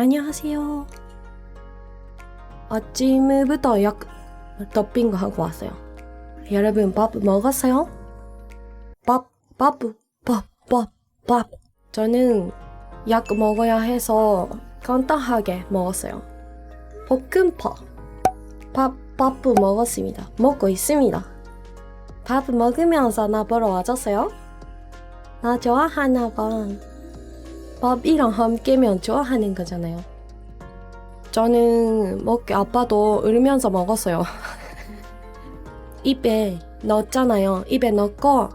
안녕하세요. 아침부터 약 더빙 하고 왔어요. 여러분 밥 먹었어요? 밥, 밥, 밥, 밥, 밥. 저는 약 먹어야 해서 간단하게 먹었어요. 볶음밥. 밥, 밥 먹었습니다. 먹고 있습니다. 밥 먹으면서 나 보러 와줬어요? 나 좋아하나 봐. 밥이랑 함께면 좋아하는 거잖아요. 저는 먹기 아빠도 울면서 먹었어요. 입에 넣었잖아요. 입에 넣고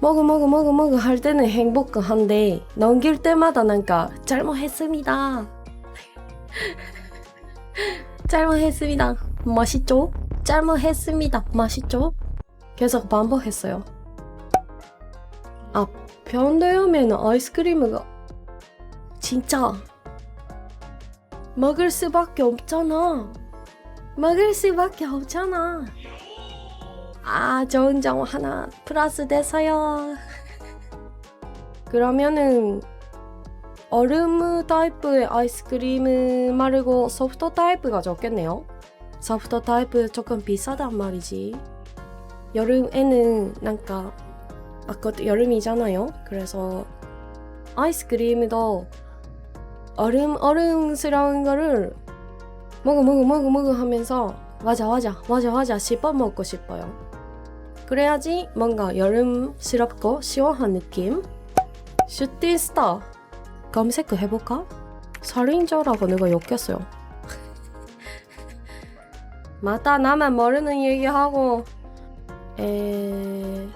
먹어 먹어 먹어 먹어 할 때는 행복한데 넘길 때마다 뭔가 잘못했습니다. 잘못했습니다. 맛있죠? 잘못했습니다. 맛있죠? 계속 반복했어요. 아, 변대염에는 아이스크림가 진짜 먹을 수밖에 없잖아. 먹을 수밖에 없잖아. 아, 좋은 점 하나 플러스 돼서요. 그러면은 얼음 타입의 아이스크림 말고 소프트 타입가 좋겠네요. 소프트 타입 조금 비싸단 말이지. 여름에는 뭔가 아까 여름이잖아요. 그래서 아이스크림도 얼음 얼음스러운 거를 먹어 먹어 먹어 먹어 하면서 맞아 맞아 맞아 맞아 씹어 먹고 싶어요. 그래야지 뭔가 여름스럽고 시원한 느낌. 슈팅스타 검색 해볼까? 살인자라고 내가 엮였어요. 맞다 나만 모르는 얘기하고 에...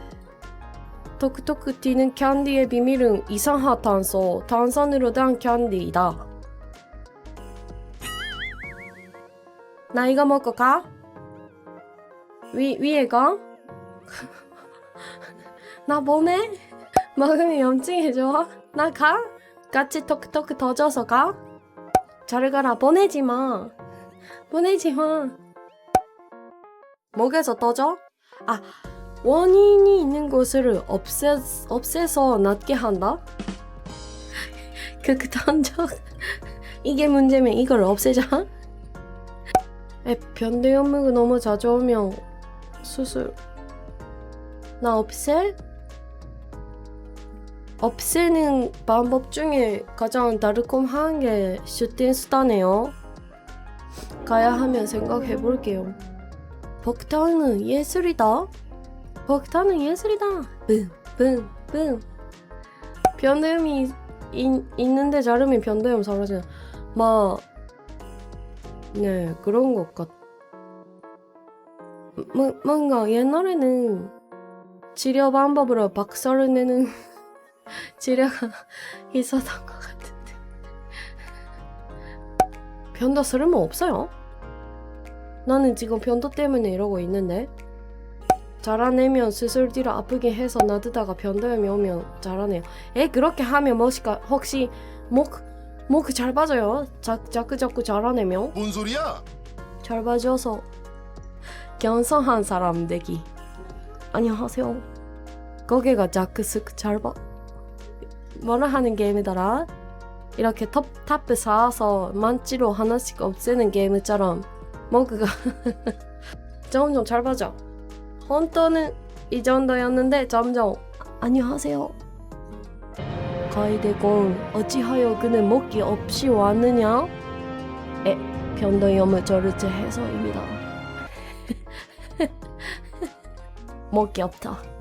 톡톡 튀는 캔디의 비밀은 이산화탄소, 탄산으로 된 캔디이다. 나 이거 먹고 가? 위, 위에 가? 나 보내? 먹으면 염증 해줘? 나 가? 같이 톡톡 더 줘서 가? 잘 가라 보내지 마 보내지 마 목에서 떠져? 아 원인이 있는 곳을 없애, 없애서 낫게 한다? 그 극단적 이게 문제면 이걸 없애자? 에, 변대염무가 너무 자주 오면 수술. 나 없애? 없애는 방법 중에 가장 달콤한 게 슈팅 수다네요. 가야 하면 생각해 볼게요. 복탕은 예술이다 복탕은 예술이다 뿜뿜뿜 변도염이 이- 있는데 자르면 변도염 사라지는 막 네 그런 것 같. 뭐, 뭔가 옛날에는 치료 방법으로 박살을 내는 치료가 있었던 것 같은데 변도 쓸모 없어요. 나는 지금 변도 때문에 이러고 있는데 자라내면 수술 뒤로 아프게 해서 놔두다가 변도염이 오면 자라네요. 에 그렇게 하면 뭐시까 혹시 목목잘 빠져요? 자, 자꾸 자꾸 자라내면 뭔 소리야? 잘 봐줘서 견성한 사람 되기. 안녕하세요. 고개가 자크 스크 잘 봐. 뭐라 하는 게임이더라? 이렇게 톱 탑에 쌓아서 만지로 하나씩 없애는 게임처럼 머그가 점점 잘 봐져. 혼또는 이 정도였는데 점점 안녕하세요. 가이드공 어찌하여 그는 먹기 없이 왔느냐? 에 변도염을 저르체 해서입니다. 먹기 없다.